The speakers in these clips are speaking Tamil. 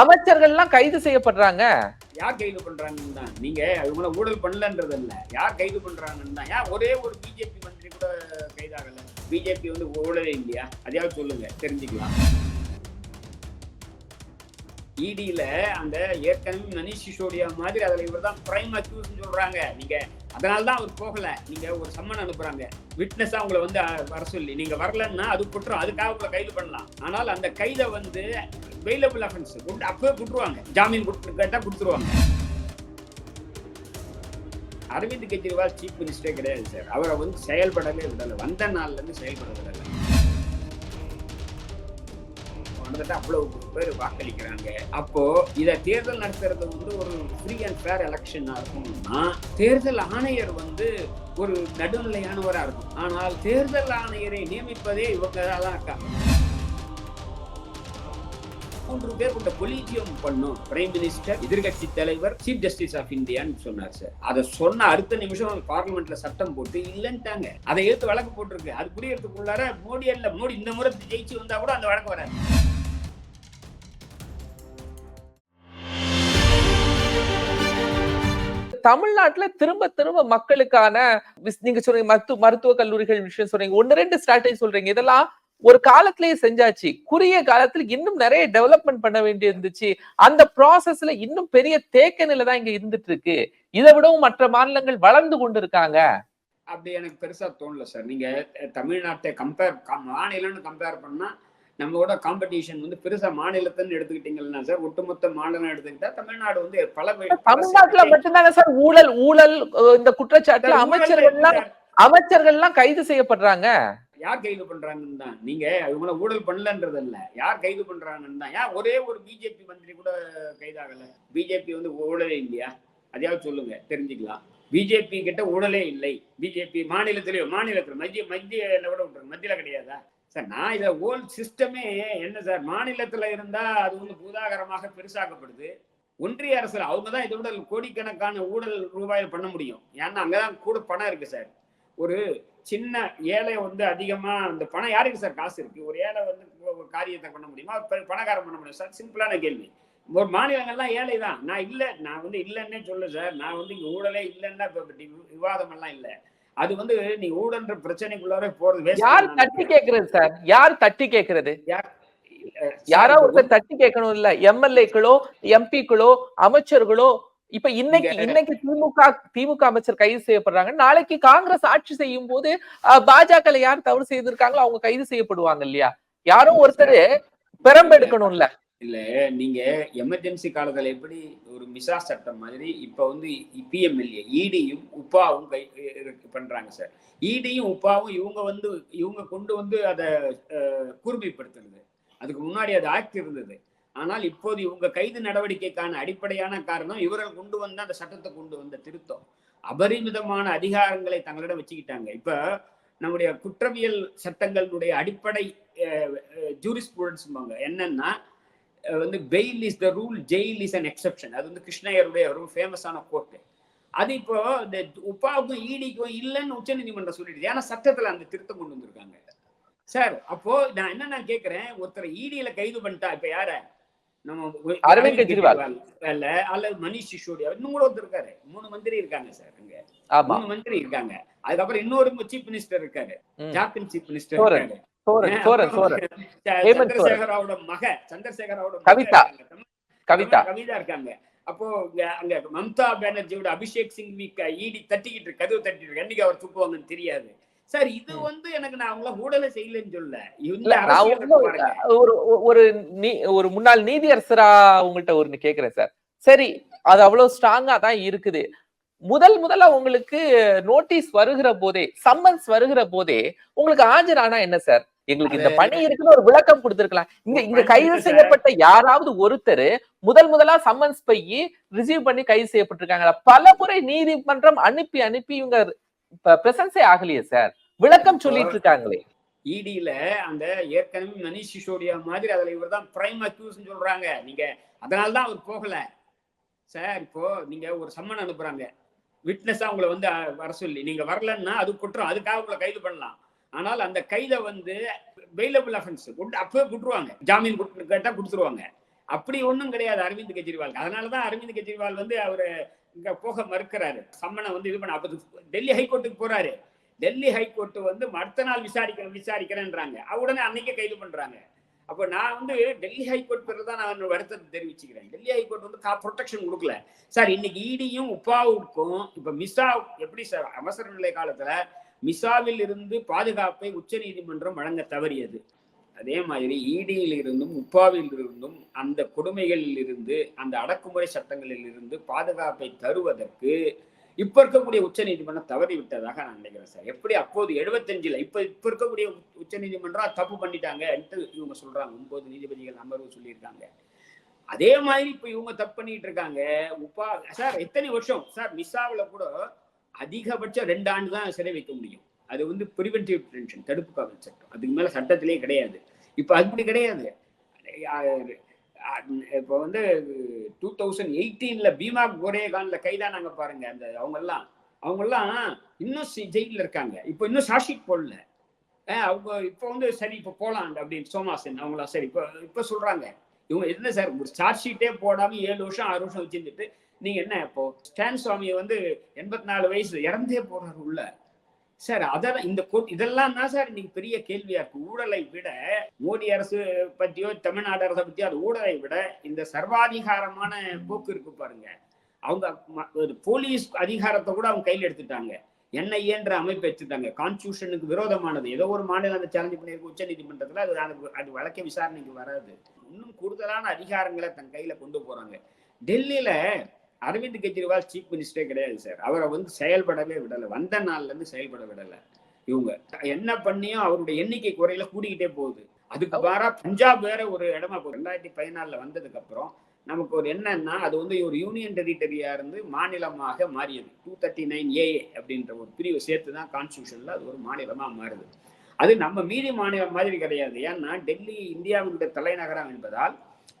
அமைச்சர்கள்லாம் கைது செய்யப்படுறாங்க. யார் கைது பண்றாங்கன்னு தான். நீங்க இவங்கள ஊழல் பண்ணலன்றது இல்ல யார் கைது பண்றாங்கன்னு தான். ஏன் ஒரே ஒரு பிஜேபி மந்திரி கூட கைதாகல? பிஜேபி வந்து ஊழலே இல்லையா? அதையாவது சொல்லுங்க. தெரிஞ்சுக்கலாம். இடியில அந்த ஏற்கனவே மனிஷ் சிசோடியா மாதிரி அதுல இவர் தான் பிரைம் அக்யூஸ் சொல்றாங்க. நீங்க அதனாலதான் அவர் போகல. நீங்க ஒரு சம்மன் அனுப்புறாங்க. விட்னஸா உங்களை வந்து வர சொல்லி. நீங்க வரலன்னா அது குற்றம். அதுக்காக உங்களை கைது பண்ணலாம். ஆனால் அந்த கைதை வந்து வெயிலபிள் அஃபென்ஸ் அப்பவே குட்டுருவாங்க ஜாமீன் கேட்டா கொடுத்துருவாங்க. அரவிந்த் கெஜ்ரிவால் சீஃப் மினிஸ்டரே கிடையாது சார் அவரை வந்து செயல்படவே விடலை. வந்த நாள்ல இருந்து செயல்பட விடலை கிட்டத்தட்ட அவ்வளவு பேர் வாக்களிக்கிறாங்க. அப்போ இதை தேர்தல் நடத்துறது வந்து ஒரு ஃப்ரீ அண்ட் ஃபேர் எலெக்ஷனா இருக்கணும்னா தேர்தல் ஆணையர் வந்து ஒரு நடுநிலையானவரா இருக்கும் ஆனால் தேர்தல் ஆணையரை நியமிப்பதே இவங்க தான் இருக்காங்க மூன்று பேர் கொண்ட கொலீஜியம் பண்ணும். பிரைம் மினிஸ்டர் எதிர்கட்சி தலைவர் சீஃப் ஜஸ்டிஸ் ஆஃப் இந்தியான்னு சொன்னார் சார் அதை சொன்ன அடுத்த நிமிஷம் பார்லிமெண்ட்ல சட்டம் போட்டு இல்லைன்ட்டாங்க. அதை எடுத்து வழக்கு போட்டிருக்கு. அது புரியறதுக்குள்ளார மோடி அல்ல. மோடி இந்த முறை ஜெயிச்சு வந்தா கூட அந்த வழக்கு வராது. தமிழ்நாட்டுல திரும்ப திரும்ப மக்களுக்கான நீங்க சொல்றீங்க மருத்துவ மருத்துவ கல்லூரிகள் விஷயம் சொல்றீங்க ஒன்னு ரெண்டு ஸ்ட்ராட்டஜி சொல்றீங்க இதெல்லாம் ஒரு காலத்திலேயே செஞ்சாச்சு. குறுகிய காலத்துல இன்னும் நிறைய டெவலப்மெண்ட் பண்ண வேண்டி இருந்துச்சு. அந்த ப்ராசஸ்ல இன்னும் பெரிய தேக்க நிலை தான் இங்க இருந்துட்டு இருக்கு. இதை விடவும் மற்ற மாநிலங்கள் வளர்ந்து கொண்டு இருக்காங்க அப்படி எனக்கு பெருசா தோணல சார். நீங்க தமிழ்நாட்டை கம்பேர் மாநிலம்னு கம்பேர் பண்ணா நம்மளோட காம்படிஷன் வந்து பெருசா மாநிலத்துன்னு எடுத்துக்கிட்டீங்கன்னா சார் ஒட்டுமொத்த மாநிலம் எடுத்துக்கிட்டா தமிழ்நாடு வந்து பல தமிழ்நாட்டுல மட்டும்தானே சார் ஊழல் ஊழல் இந்த குற்றச்சாட்டுல ஊழல் அமைச்சர்கள்லாம் சார், அமைச்சர்கள்லாம் கைது செய்யப்படுறாங்க. யார் கைது பண்றாங்கன்னு தான். நீங்க இவங்கள ஊழல் பண்ணலன்றது இல்ல. யார் கைது பண்றாங்கன்னு தான். ஏன் ஒரே ஒரு பிஜேபி மந்திரி கூட கைதாகல? பிஜேபி வந்து ஊழலே இல்லையா? அதையாவது சொல்லுங்க தெரிஞ்சுக்கலாம். பிஜேபி கிட்ட ஊழலே இல்லை. பிஜேபி மாநிலத்திலேயோ மாநிலத்தில் மத்திய மத்திய விட விட்டுருங்க மத்தியில கிடையாதா? சார் நான் இதை ஓல் சிஸ்டமே என்ன சார் மாநிலத்தில் இருந்தால் அது வந்து பூதாகரமாக பெருசாக்கப்படுது. ஒன்றிய அரசில் அவங்க தான் இதை விட கோடிக்கணக்கான ஊழல் ரூபாயில் பண்ண முடியும். ஏன்னா அங்கதான் கூட பணம் இருக்குது சார். ஒரு சின்ன ஏழை வந்து அதிகமாக அந்த பணம் யாருக்கு சார் காசு இருக்குது ஒரு ஏழை வந்து காரியத்தை பண்ண முடியுமா? ஒரு பண்ண முடியும்? சார் சிம்பிளான கேள்வி. ஒரு மாநிலங்கள்லாம் ஏழை தான். நான் இல்லை நான் வந்து இல்லைன்னே சொல்ல சார். நான் வந்து இங்கே ஊழலே இல்லைன்னா இப்போ விவாதமெல்லாம் இல்லை. அது வந்து நீ ஊழல்ன்ற பிரச்சனைக்குள்ளார போறது யார் தட்டி கேக்குறது சார்? யார் தட்டி கேக்குறது? அஹ் யாரோ ஒருத்தர் தட்டி கேட்கணும் இல்ல. எம்எல்ஏக்களோ எம்பிக்களோ அமைச்சர்களோ இப்ப இன்னைக்கு இன்னைக்கு திமுக திமுக அமைச்சர் கைது செய்யப்படுறாங்க. நாளைக்கு காங்கிரஸ் ஆட்சி செய்யும் போது பாஜக யார் தவறு செய்திருக்காங்களோ அவங்க கைது செய்யப்படுவாங்க இல்லையா? யாரோ ஒருத்தர் பெரம்பெடுக்கணும்ல இல்ல நீங்க எமர்ஜென்சி காலத்துல எப்படி ஒரு மிசா சட்டம் மாதிரி இப்ப வந்து பிஎம்எல்ஏ இடியும் உப்பாவும் கை பண்றாங்க சார் இடியும் உப்பாவும் இவங்க வந்து இவங்க கொண்டு வந்து அதை அஹ், கூர்மைப்படுத்துறது. அதுக்கு முன்னாடி அது ஆக்ட் இருந்தது. ஆனால் இப்போது இவங்க கைது நடவடிக்கைக்கான அடிப்படையான காரணம் இவர்கள் கொண்டு வந்த அந்த சட்டத்தை கொண்டு வந்த திருத்தம். அபரிமிதமான அதிகாரங்களை தங்களிடம் வச்சுக்கிட்டாங்க. இப்ப நம்முடைய குற்றவியல் சட்டங்களுடைய அடிப்படை ஜூரிஸ்பூடன்ஸ் என்னன்னா வந்து bail is the rule jail is an exception அது வந்து கிருஷ்ணயருடைய ரொம்ப ஃபேமஸான கோர்ட்டு அது இப்போ இந்த உப்பாவுக்கும் ஈடிக்கும் இல்லைன்னு உச்ச நீதிமன்றம் சொல்லிடுது. ஏன்னா சட்டத்துல அந்த திருத்தம் கொண்டு வந்திருக்காங்க. சார் அப்போ நான் என்ன நான் கேட்கிறேன் ஒருத்தரை ஈடியில கைது பண்ணிட்டா இப்ப யார? நம்ம அரவிந்த் கெஜ்ரிவால். அல்ல அல்லது மணிஷ் சிசோடியா. இன்னும் கூட ஒருத்தர் இருக்காரு. மூணு மந்திரி இருக்காங்க சார் அங்க. மூணு மந்திரி இருக்காங்க. அதுக்கப்புறம் இன்னொரு சீஃப் மினிஸ்டர் இருக்காரு. Jharkhand chief minister. இருக்காரு. சோரன் சோரன் சோரன். ஹேமந்த். சந்திரசேகராவோட மக சந்திரசேகராவோட கவிதா. கவிதா. கவிதா இருக்காங்க. அப்போ அங்க மம்தா பானர்ஜியோட அபிஷேக் சிங் ஈடி தட்டிக்கிட்டு இருக்கு கதவு தட்டிட்டு இருக்கு. என்னைக்கு அவர் தூக்குவாங்கன்னு தெரியாது. சார் இது. வந்து எனக்கு நான் அவங்கள ஊழலை செய்யலன்னு சொல்ல ஒரு ஒரு ஒரு முன்னாள் நீதியரசரா உங்கள்ட்ட ஒண்ணு கேக்குறேன் சார். சரி அது அவ்வளவு ஸ்ட்ராங்கா தான் இருக்குது. முதல் முதல்ல உங்களுக்கு நோட்டீஸ் வருகிற போதே சம்மன்ஸ் வருகிற போதே உங்களுக்கு ஆஜரானா என்ன சார்? எங்களுக்கு இந்த பணி இருக்குன்னு ஒரு விளக்கம் கொடுத்திருக்கலாம். இங்க இங்க கைது. செய்யப்பட்ட யாராவது ஒருத்தர் முதல் முதலா சம்மன்ஸ் பையி ரிசீவ் பண்ணி கைது செய்யப்பட்டிருக்காங்களா? பல முறை நீதிமன்றம் அனுப்பி அனுப்பி இவங்க பிரசன்ஸே ஆகலையே சார் விளக்கம் சொல்லிட்டு இருக்காங்களே. இடியில அந்த ஏற்கனவே மணிஷ் சிசோடியா மாதிரி அதுல இவர் தான் பிரைம் அக்யூஸ் சொல்றாங்க. நீங்க அதனால தான் அவர் போகல. சார் இப்போ நீங்க ஒரு சம்மன் அனுப்புறாங்க. விட்னஸா உங்களை வந்து வர சொல்லி நீங்க வரலன்னா அது குற்றம். அதுக்காக உங்களை கைது பண்ணலாம். ஆனால் அந்த கைதை வந்து வெயிலபிள் அஃபென்ஸ் கொண்டு அப்பவே குட்டுருவாங்க ஜாமீன் கேட்டால் கொடுத்துருவாங்க. அப்படி ஒன்றும் கிடையாது அரவிந்த் கெஜ்ரிவால் அதனாலதான் அரவிந்த் கெஜ்ரிவால் வந்து அவர் இங்கே போக மறுக்கிறாரு. சம்மனை வந்து இது பண்ண அப்போ டெல்லி ஹைகோர்ட்டுக்கு போறாரு. டெல்லி ஹைகோர்ட் வந்து அடுத்த நாள் விசாரிக்கிறேன் விசாரிக்கிறேன்றாங்க. உடனே அன்னைக்கே கைது பண்ணுறாங்க அப்போ நான் வந்து டெல்லி ஹைகோர்ட் பேர் தான் நான் வருத்தத்தை தெரிவிச்சுக்கிறேன். டெல்லி ஹைகோர்ட் வந்து கா ப்ரொடெக்ஷன் கொடுக்கல. சார் இன்னைக்கு இடியும் உப்பாவுக்கும் இப்போ மிஸ்ஸா எப்படி சார் அவசர நிலை காலத்தில் மிசாவில் இருந்து பாதுகாப்பை உச்ச நீதிமன்றம் வழங்க தவறியது. அதே மாதிரி ஈடியில் இருந்தும் உப்பாவில் இருந்தும் அந்த கொடுமைகளில் இருந்து அந்த அடக்குமுறை சட்டங்களில் இருந்து பாதுகாப்பை தருவதற்கு இப்ப இருக்கக்கூடிய உச்ச நீதிமன்றம் தவறி விட்டதாக நான் நினைக்கிறேன் சார். எப்படி அப்போது எழுபத்தஞ்சுல இப்ப இப்ப இருக்கக்கூடிய உச்ச நீதிமன்றம் தப்பு பண்ணிட்டாங்க இவங்க சொல்றாங்க. ஒன்பது நீதிபதிகள் அமர்வு சொல்லியிருக்காங்க. அதே மாதிரி இப்ப இவங்க தப்பு பண்ணிட்டு இருக்காங்க. உப்பா சார் எத்தனை வருஷம்? சார் மிஸ்ஸாவில் கூட அதிகபட்சம் ரெண்டு ஆண்டு தான் சிறை வைக்க முடியும். அது வந்து ப்ரிவென்டிவ் டிடென்ஷன் தடுப்பு காவல் சட்டம். அதுக்கு மேலே சட்டத்திலே கிடையாது. இப்போ அப்படி கிடையாது. இப்போ வந்து டூ தௌசண்ட் எயிட்டீனில் பீமா கோரேகான்ல கைதானாங்க பாருங்க அந்த அவங்கெல்லாம். அவங்கெல்லாம் இன்னும் ஜெயிலில் இருக்காங்க. இப்போ இன்னும் சாஷிக் போடல. அவங்க இப்போ வந்து சரி இப்போ போகலாம் அப்படின்னு சோமாசன் அவங்களாம் சரி இப்போ இப்போ சொல்கிறாங்க இவங்க என்ன சார் ஒரு சார்ஜ் ஷீட்டே போடாம ஏழு வருஷம் ஆறு வருஷம் வச்சிருந்துட்டு நீங்க என்ன இப்போ? ஸ்டான் சுவாமி வந்து எண்பத்தி நாலு வயசு இறந்தே போறாரு உள்ள. சார் அதெல்லாம் இந்த கோட் இதெல்லாம் தான் சார் இன்னைக்கு பெரிய கேள்வியா இருக்கு. ஊழலை விட மோடி அரசு பத்தியோ தமிழ்நாடு அரசை பத்தியோ அது ஊழலை விட இந்த சர்வாதிகாரமான போக்கு இருக்கு பாருங்க. அவங்க போலீஸ் அதிகாரத்தை கூட அவங்க கையில் எடுத்துட்டாங்க. என்ஐஏன்ற அமைப்பு வச்சுட்டாங்க கான்ஸ்டியூஷனுக்கு விரோதமானது. ஏதோ ஒரு மாநிலம் அந்த சேலஞ்சு பண்ணியிருக்க. உச்ச நீதிமன்றத்தில் அது அது வழக்க விசாரணைக்கு வராது. இன்னும் கூடுதலான அதிகாரங்களை தன் கையில கொண்டு போறாங்க. டெல்லியில அரவிந்த் கெஜ்ரிவால் சீஃப் மினிஸ்டரே கிடையாது சார் அவரை வந்து செயல்படவே விடலை. வந்த நாள்ல இருந்து செயல்பட விடலை. இவங்க என்ன பண்ணியும் அவருடைய எண்ணிக்கை குறையில கூடிக்கிட்டே போகுது. அதுக்கு பாரா பஞ்சாப் வேற ஒரு இடமா ரெண்டாயிரத்தி பதினாலுல வந்ததுக்கு அப்புறம் நமக்கு ஒரு என்னன்னா அது வந்து ஒரு யூனியன் டெரிட்டரியா இருந்து மாநிலமாக மாறியது. டூ தேர்ட்டி நைன் ஏ அப்படின்ற ஒரு பிரிவு சேர்த்து தான் கான்ஸ்டியூஷன்ல அது ஒரு மாநிலமா மாறுது. அது நம்ம மீதி மாநிலம் மாதிரி கிடையாது. ஏன்னா டெல்லி இந்தியாவினுடைய தலைநகரம் என்பதால்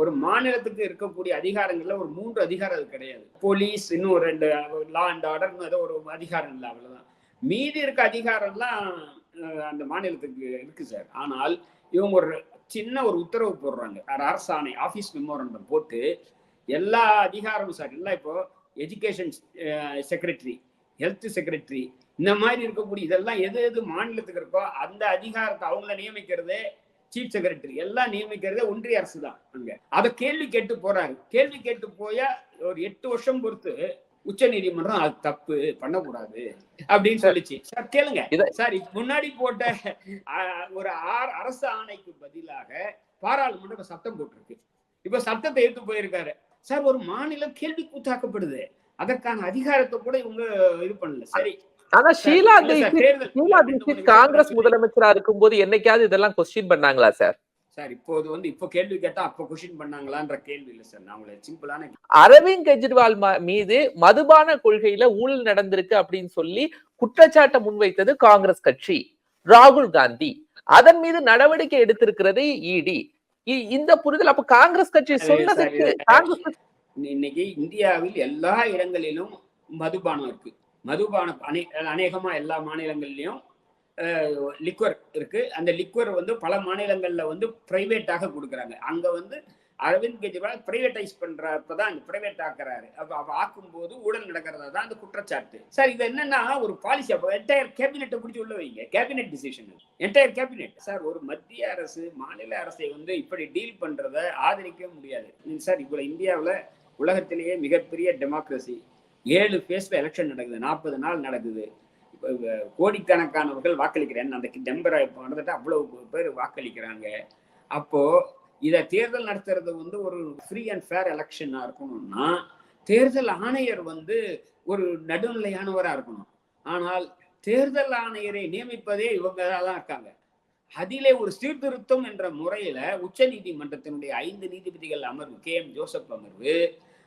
ஒரு மாநிலத்துக்கு இருக்கக்கூடிய அதிகாரங்கள்ல ஒரு மூன்று அதிகாரம் அது கிடையாது. போலீஸ் இன்னும் ஒரு ரெண்டு லா அண்ட் ஆர்டர்னு ஏதோ ஒரு அதிகாரம் இல்லை அவ்வளவுதான். மீதி இருக்க அதிகாரம்லாம் அந்த மாநிலத்துக்கு இருக்கு சார் ஆனால் இவங்க ஒரு சின்ன ஒரு உத்தரவு போடுறாங்க. அரசாணை ஆஃபீஸ் மெமோரண்டம் போட்டு எல்லா அதிகாரமும் சார் எல்லாம் இப்போ எஜுகேஷன் செக்ரட்டரி ஹெல்த் செக்ரட்டரி இந்த மாதிரி இருக்கக்கூடிய இதெல்லாம் எது எது மாநிலத்துக்கு இருக்கோ அந்த அதிகாரத்தை அவங்கள நியமிக்கிறதே சீஃப் செக்ரட்டரி எல்லாம் நியமிக்கிறதே ஒன்றிய அரசு தான் அங்க. அதை கேள்வி கேட்டு போறாரு. கேள்வி கேட்டு போய ஒரு எட்டு வருஷம் பொறுத்து உச்ச நீதிமன்றம் அது தப்பு பண்ணக்கூடாது அப்படின்னு சொல்லிச்சு. சார் கேளுங்க. சார் முன்னாடி போட்ட ஒரு அரசு ஆணைக்கு பதிலாக பாராளுமன்றம் சட்டம் போட்டிருக்கு. இப்ப சட்டத்தை எடுத்து போயிருக்காரு. சார் ஒரு மாநிலம் கேள்வி கூத்தாக்கப்படுது. அதற்கான அதிகாரத்தை கூட இவங்க இது பண்ணல. சரி. ஆனா ஷீலா ஷீலா தீட்சித் காங்கிரஸ் முதலமைச்சரா இருக்கும்போது என்னைக்காவது இதெல்லாம் கொஸ்டின் பண்ணாங்களா சார்? சார் இப்போது வந்து இப்போ கேள்வி கேட்டா அப்போ கொஸ்டின் பண்ணாங்களான்ற கேள்வி இல்லை சார். நான் சிம்பிளான அரவிந்த் கெஜ்ரிவால் மீது மதுபான கொள்கையில ஊழல் நடந்திருக்கு அப்படின்னு சொல்லி குற்றச்சாட்டை முன்வைத்தது காங்கிரஸ் கட்சி. ராகுல் காந்தி. அதன் மீது நடவடிக்கை எடுத்திருக்கிறது இடி இந்த புரிதல் அப்ப காங்கிரஸ் கட்சி சொன்னதுக்கு காங்கிரஸ் இன்னைக்கு இந்தியாவில் எல்லா இடங்களிலும் மதுபானம் இருக்கு. மதுபானம் அநே அநேகமா எல்லா மாநிலங்கள்லயும் லிக்வர் இருக்கு. அந்த லிக்வர் வந்து பல மாநிலங்களில் வந்து பிரைவேட்டாக கொடுக்குறாங்க. அங்கே வந்து அரவிந்த் கெஜ்ரிவால் பிரைவேட்டைஸ் பண்றப்பதான் பிரைவேட் ஆக்குறாரு. அப்போ அப்ப ஆக்கும்போது ஊழல் நடக்கிறதா தான் அந்த குற்றச்சாட்டு. சார் இது என்னன்னா ஒரு பாலிசி அப்போ என்டையர் கேபினெட்டை பிடிச்சி உள்ள வைங்க. Cabinet decision entire cabinet sir ஒரு மத்திய அரசு மாநில அரசை வந்து இப்படி டீல் பண்ணுறத ஆதரிக்கவே முடியாது. சார் இவ்வளோ இந்தியாவில் உலகத்திலேயே மிகப்பெரிய டெமோக்ரஸி ஏழு ஃபேஸில் எலெக்ஷன் நடக்குது. நாற்பது நாள் நடக்குது. கோடிக்கணக்கானவர்கள் வாக்களிக்கிறேன். அந்த டெம்பரை நடந்துட்டு அவ்வளவு பேர் வாக்களிக்கிறாங்க. அப்போ இதை தேர்தல் நடத்துறது வந்து ஒரு ஃப்ரீ அண்ட் ஃபேர் எலெக்ஷனாக இருக்கணும்னா தேர்தல் ஆணையர் வந்து ஒரு நடுநிலையானவராக இருக்கணும். ஆனால் தேர்தல் ஆணையரை நியமிப்பதே இவங்க தான் இருக்காங்க. அதிலே ஒரு சீர்திருத்தம் என்ற முறையில உச்ச நீதிமன்றத்தினுடைய ஐந்து நீதிபதிகள் அமர்வு கே. எம். ஜோசப் அமர்வு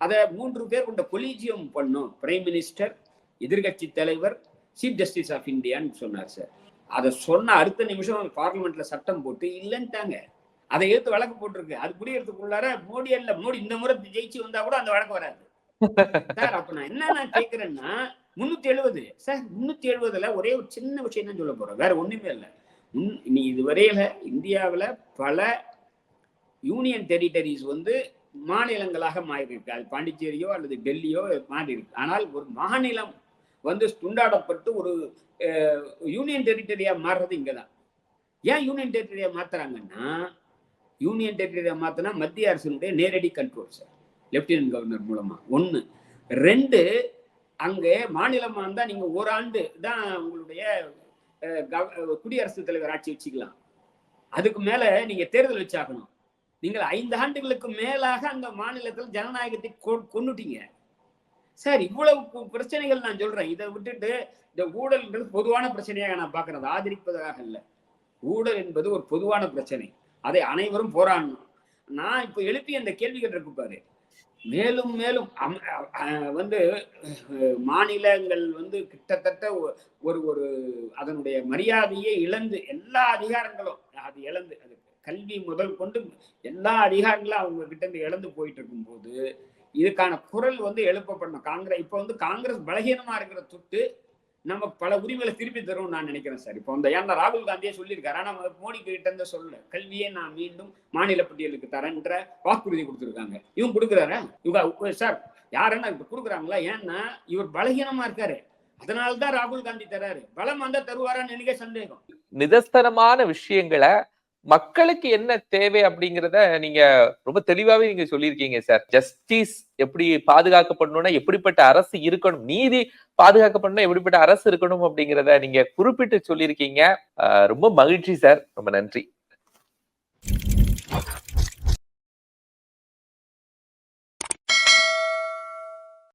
அதை மூன்று பேர் கொண்ட கொலீஜியம் பண்ணும். பிரைம் மினிஸ்டர் எதிர்கட்சி தலைவர் சீஃப் ஜஸ்டிஸ் ஆஃப் இந்தியான்னு சொன்னார் சார் அதை சொன்ன அடுத்த நிமிஷம் பார்லிமெண்ட்ல சட்டம் போட்டு இல்லைன்ட்டாங்க. அதை எடுத்து வழக்கு போட்டிருக்கு. அது குடியேறதுக்குள்ளார மோடி அல்ல மோடி இந்த முறை ஜெயிச்சு வந்தா கூட அந்த வழக்கு வராது. சார் அப்ப நான் என்ன நான் கேட்கிறேன்னா முன்னூத்தி எழுபது சார் முன்னூத்தி எழுபதுல ஒரே ஒரு சின்ன விஷயம் தான் சொல்ல போறேன். வேற ஒண்ணுமே இல்லை. நீ இதுவரையில இந்தியாவில் பல யூனியன் டெரிட்டரிஸ் வந்து மாநிலங்களாக மாறி இருக்கு அது பாண்டிச்சேரியோ அல்லது டெல்லியோ மாறி இருக்கு ஆனால் ஒரு மாநிலம் வந்து துண்டாடப்பட்டு ஒரு யூனியன் டெரிட்டரியா மாறுறது இங்கே தான் ஏன் யூனியன் டெரிட்டரியா மாற்றுறாங்கன்னா யூனியன் டெரிட்டரியா மாற்றினா மத்திய அரசினுடைய நேரடி கண்ட்ரோல் சார் லெப்டினன்ட் கவர்னர் மூலமாக ஒன்று ரெண்டு அங்கே மாநிலமாக இருந்தால் நீங்கள் ஓராண்டு தான் உங்களுடைய குடியரசுத் தலைவர் ஆட்சி வச்சுக்கலாம். அதுக்கு மேலே நீங்கள் தேர்தல் வச்சாகணும். நீங்கள் ஐந்து ஆண்டுகளுக்கு மேலாக அந்த மாநிலத்தில் ஜனநாயகத்தை கொண்டுட்டீங்க சார் இவ்வளவு பிரச்சனைகள் நான் சொல்றேன். இதை விட்டுட்டு இந்த ஊழல்ன்றது பொதுவான பிரச்சனையாக நான் பார்க்கறது. ஆதரிப்பதாக இல்லை ஊழல் என்பது ஒரு பொதுவான பிரச்சனை. அதை அனைவரும் போராடணும் நான் இப்போ எழுப்பி அந்த கேள்விகள் இருக்கு பாரு. மேலும் மேலும் அம்- வந்து மாநிலங்கள் வந்து கிட்டத்தட்ட ஒ- ஒரு ஒரு அதனுடைய மரியாதையை இழந்து எல்லா அதிகாரங்களும் அது இழந்து அது கல்வி முதல் கொண்டு எல்லா அதிகாரங்களும் அவங்க கிட்ட இருந்து இழந்து போயிட்டு இருக்கும்போது இதுக்கான குரல் வந்து எழுப்பப்படணும். காங்கிரஸ் இப்போ வந்து காங்கிரஸ் பலகீனமா இருக்கிற தொட்டு நம்ம பல உரிமைகளை திருப்பி தரும் நான் நினைக்கிறேன் சார். இப்போ அந்த ஏன்னா ராகுல் காந்தியே சொல்லியிருக்காரு. ஆனால் அவர் மோடி கிட்ட இருந்த சொல்லல. கல்வியை நான் மீண்டும் மாநில பட்டியலுக்கு தரேன்ற வாக்குறுதி கொடுத்துருக்காங்க. இவங்க கொடுக்குறாரா? இவங்க சார் யாருன்னா இப்போ கொடுக்குறாங்களா? ஏன்னா இவர் பலகீனமா இருக்காரு. அதனாலதான் ராகுல் காந்தி தராரு பலம் வந்தா தருவாரான்னு எனக்கு சந்தேகம். நிதஸ்தனமான விஷயங்களை மக்களுக்கு என்ன தேவை அப்படிங்கிறத நீங்க ரொம்ப தெளிவாவே நீங்க சொல்லியிருக்கீங்க சார். ஜஸ்டிஸ் எப்படி பாதுகாக்கப்படணும்னா எப்படிப்பட்ட அரசு இருக்கணும்? நீதி பாதுகாக்கப்படணும் எப்படிப்பட்ட அரசு இருக்கணும் அப்படிங்கிறத நீங்க குறிப்பிட்டு சொல்லியிருக்கீங்க. ரொம்ப மகிழ்ச்சி சார். ரொம்ப நன்றி.